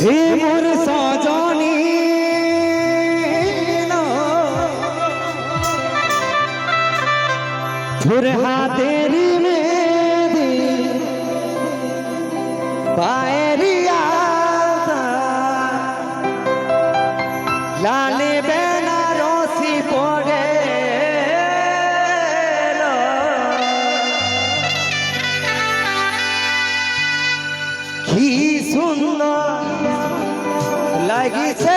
ঝিমুর সাজানি ফুরহাদের মেদি পায়রিয়া লালে বেনারসি পড়ে কি সুন্দর লাগিছে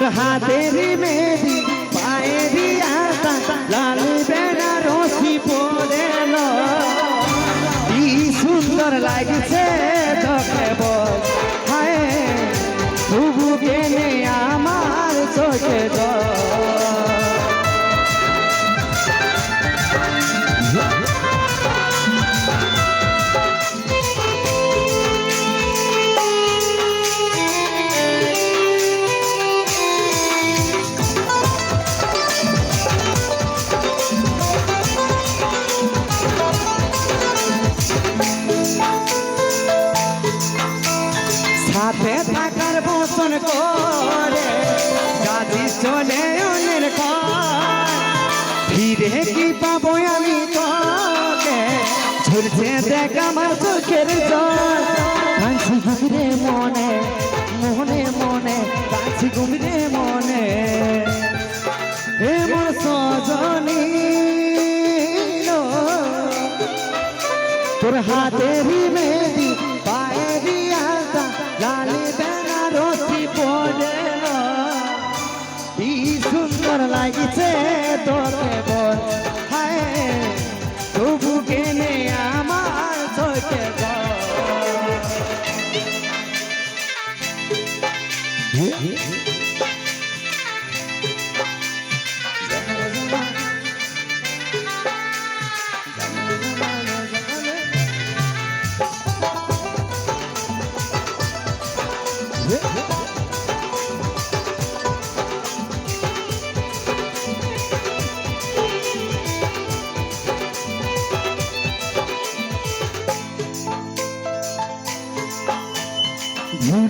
তোর হাতের মেহেদি পায়েরি আতা, লাল বেড়া রসি পড়েল কি সুন্দর লাগছে তোকে বল। হায়, তবু কেনে আমার চোখে সাথে থাকার বসন করে। গাজি চলে অনের ফিরে কি পাবো আমি তোকে? ঝুলছে দেখ আমার চোখের জল। কাঁচি ঘুমরে মনে মনে মনে কাঁচি ঘুমরে মনে। এমন সজনী তোর হাতেরই মেহেদি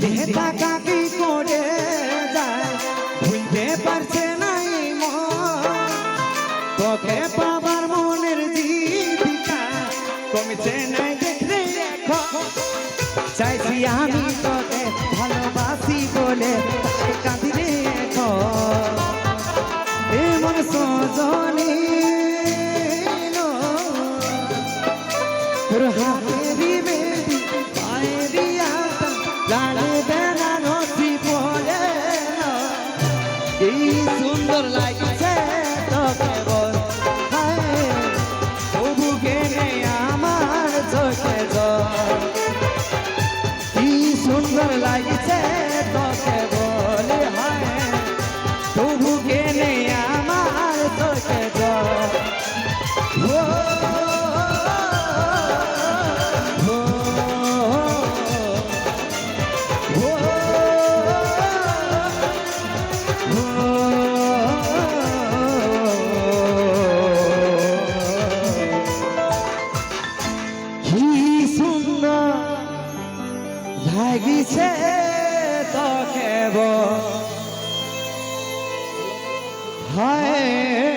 ভুলে টাকা কি করে যায়, ভুলতে পারছে নাই তোকে পাবার মনের জীবিকা কমেছে নাই দেখলে চাইছি আমি সুন্দর লাগছে কি সুন্দর লাগিছে তোকে হায়